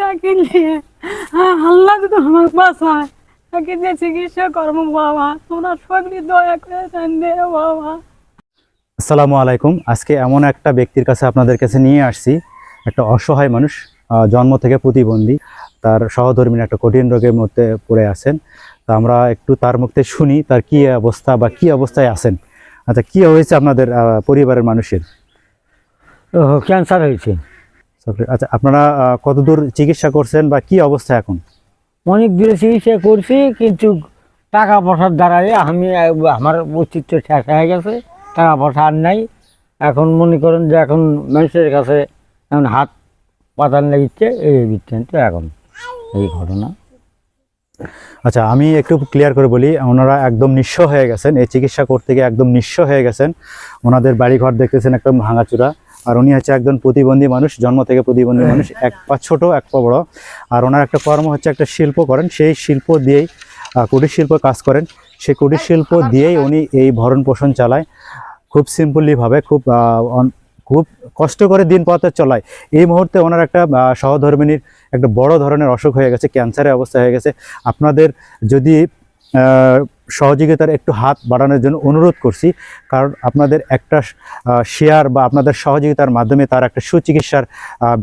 তাকে আল্লাহ যদি আমার বাসায়। তাকে যে চিকিৎসা করব বাবা। তোমরা সকলে দয়া করে দেন বাবা। আসসালামু আলাইকুম। আজকে এমন একটা ব্যক্তির কাছে আপনাদের কাছে নিয়ে আসছি। একটা অসহায় মানুষ আহ, জন্ম থেকে প্রতিবন্ধী। তার সহধর্মিনী একটা কঠিন রোগের মধ্যে পড়ে আছেন। তা আমরা একটু তার মুখে শুনি তার কি অবস্থা বা কি অবস্থায় আছেন। আচ্ছা কি হয়েছে আপনাদের আহ, পরিবারের মানুষের? ও ক্যান্সার হয়েছে। আচ্ছা আপনারা কতদূর চিকিৎসা করছেন বা কি অবস্থা এখন? অনেক দূরে চিকিৎসা করছি কিন্তু টাকা পয়সার দ্বারাই আমি আমার অস্তিত্ব শেষ হয়ে গেছে টাকা পয়সা আর নাই। এখন মনে করেন যে এখন মানুষের কাছে এখন হাত পাতার লেগেছে এই বৃত্তান্ত এখন এই ঘটনা। আচ্ছা আমি একটু ক্লিয়ার করে বলি ওনারা একদম নিঃস্ব হয়ে গেছেন এই চিকিৎসা করতে গিয়ে একদম নিঃস্ব হয়ে গেছেন। ওনাদের বাড়িঘর দেখতেছেন একদম ভাঙাচুরা। আর উনি হচ্ছে একজন প্রতিবন্ধী মানুষ জন্ম থেকে প্রতিবন্ধী মানুষ এক পা ছোট এক পা বড়। আর ওনার একটা কর্ম হচ্ছে একটা শিল্প করেন সেই শিল্প দিয়েই কুটির শিল্প কাজ করেন। সেই কুটির শিল্প দিয়েই উনি এই ভরণ পোষণ চালায়। খুব সিম্পলিভাবে খুব খুব কষ্ট করে দিন পথে চলায়। এই মুহূর্তে ওনার একটা সহধর্মিনীর একটা বড় ধরনের অসুখ হয়ে গেছে ক্যান্সারের অবস্থা হয়ে গেছে। আপনাদের যদি সহযোগিতার একটু হাত বাড়ানোর জন্য অনুরোধ করছি। কারণ আপনাদের একটা শেয়ার বা আপনাদের সহযোগিতার মাধ্যমে তার একটা সুচিকিৎসার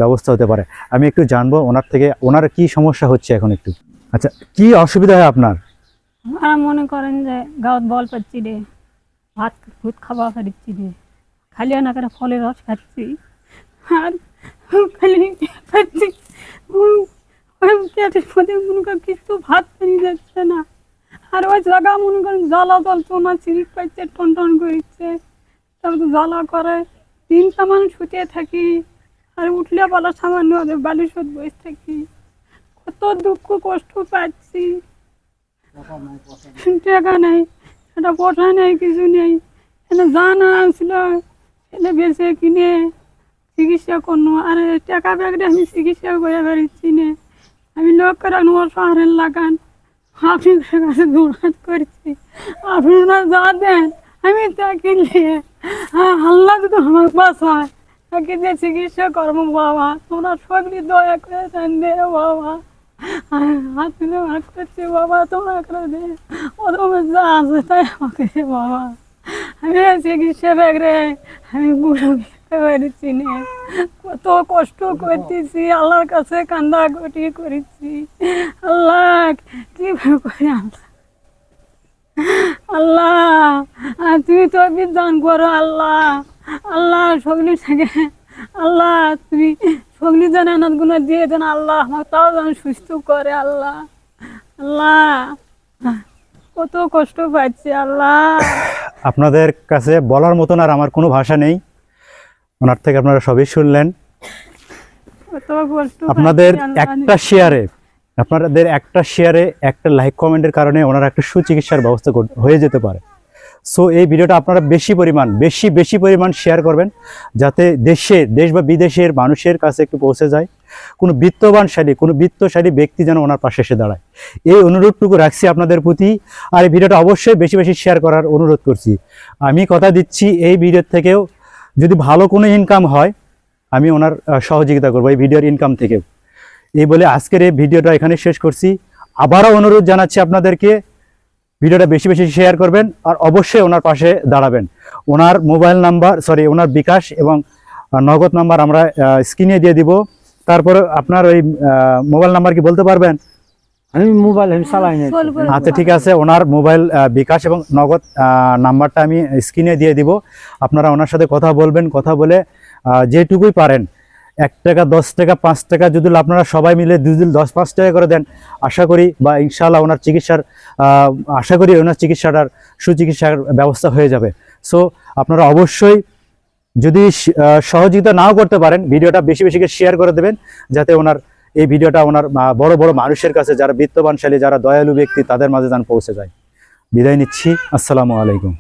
ব্যবস্থা হতে পারে। আমি একটু জানব ওনার থেকে, ওনার কি সমস্যা হচ্ছে এখন একটু? আচ্ছা কি অসুবিধা হয় আপনার? মনে করেন যে গাঁত বল পাচ্ছি রে, ভাত, ভূত খাওয়া পারিচ্ছি রে, খালি না করে ফলের রস খাচ্ছি। আর খালি খাচ্ছি উম, ওই পেটের মধ্যে মনে করেন কিছু ভাত পেরিয়ে যাচ্ছে না আর ওই জায়গা মনে করেন জ্বালা জল তোমার চিরিক পাইছে, টন টন করছে তারপর জ্বালা করে। তিনটা মানুষ শুতে থাকি। আর উঠলে বলা সামান্য বালিশত বসে থাকি। কত দুঃখ, কষ্ট পাচ্ছি। টাকা নেই একটা পয়সা নেই, কিছু নেই। এটা জানা ছিল ছেলে বেঁচে কিনে চিকিৎসা করল। আর টাকা ব্যাগটা আমি চিকিৎসা করে বেড়াচ্ছি না। আমি লোক করে নোর শহরের লাগান। আপনার কাছে দৌড়াত করছি। আপনারা যা দেন, আমি তাকে নিয়ে আল্লাহ যদি আমার বাসায় তাকে যে চিকিৎসা করব বাবা, তোমরা সকলে দয়া করে দেন দে বাবা। হাত তুলে করছি বাবা, তোমরা করে দে ও তোমার যা আছে তাই আমাকে বাবা। আমি চিকিৎসা ব্যাগ আমি বুড়ো পেরেছি না। কত কষ্ট করতেছি আল্লাহর কাছে কান্দা কটি করেছি। আল্লাহ কীভাবে করে আল্লাহ? আল্লাহ আর তুমি তো বিধান করো আল্লাহ। আল্লাহ সগলি থেকে আল্লাহ তুমি সগলি যেনগুলো দিয়ে দেন আল্লাহ আমার তাও যেন সুস্থ করে আল্লাহ। আল্লাহ কত কষ্ট পাচ্ছি আল্লাহ। আপনাদের কাছে বলার মতন আর আমার কোনো ভাষা নেই। ওনার থেকে আপনারা সবই শুনলেন। আপনাদের একটা শেয়ারে আপনাদের একটা শেয়ারে একটা লাইক কমেন্টের কারণে ওনার একটা সুচিকিৎসার ব্যবস্থা হয়ে যেতে পারে। সো এই ভিডিওটা আপনারা বেশি পরিমাণ, বেশি বেশি পরিমাণ শেয়ার করবেন, যাতে দেশে, দেশ বা বিদেশের মানুষের কাছে একটু পৌঁছে যায়। কোনো বিত্তবানশালী, কোনো বিত্তশালী ব্যক্তি যেন ওনার পাশে এসে দাঁড়ায়। এই অনুরোধটুকু রাখছি আপনাদের প্রতি, আর এই ভিডিওটা অবশ্যই বেশি বেশি শেয়ার করার অনুরোধ করছি। আমি কথা দিচ্ছি এই ভিডিওর থেকেও। যদি ভালো কোনো ইনকাম হয়, আমি ওনার সহযোগিতা করব এই ভিডিওর ইনকাম থেকে। এই বলে আজকের এই ভিডিওটা এখানে শেষ করছি। আবারও অনুরোধ জানাচ্ছি আপনাদেরকে ভিডিওটা বেশি বেশি শেয়ার করবেন আর অবশ্যই ওনার পাশে দাঁড়াবেন। ওনার মোবাইল নাম্বার সরি ওনার বিকাশ এবং নগদ নাম্বার আমরা স্ক্রিনে দিয়ে দিব। তারপরে আপনার ওই মোবাইল নাম্বার কি বলতে পারবেন? আমি মোবাইল আমি চালাই না আচ্ছা ঠিক আছে ওনার মোবাইল বিকাশ এবং নগদ নাম্বারটা আমি স্ক্রিনে দিয়ে দিব। আপনারা ওনার সাথে কথা বলবেন কথা বলে যেটুকুই পারেন এক টাকা দশ টাকা পাঁচ টাকা যদি আপনারা সবাই মিলে দুই দিন দশ পাঁচ টাকা করে দেন আশা করি বা ইনশাআল্লাহ ওনার চিকিৎসার আশা করি ওনার চিকিৎসাটার সুচিকিৎসার ব্যবস্থা হয়ে যাবে। সো আপনারা অবশ্যই যদি সহযোগিতা নাও করতে পারেন ভিডিওটা বেশি বেশি করে শেয়ার করে দেবেন যাতে ওনার এই ভিডিওটা ওনার বড় বড় মানুষের কাছে, যারা বিত্তবানশালী, যারা দয়ালু ব্যক্তি, তাদের মাঝে যেন পৌঁছে যায়। বিদায় নিচ্ছি। আসসালামু আলাইকুম।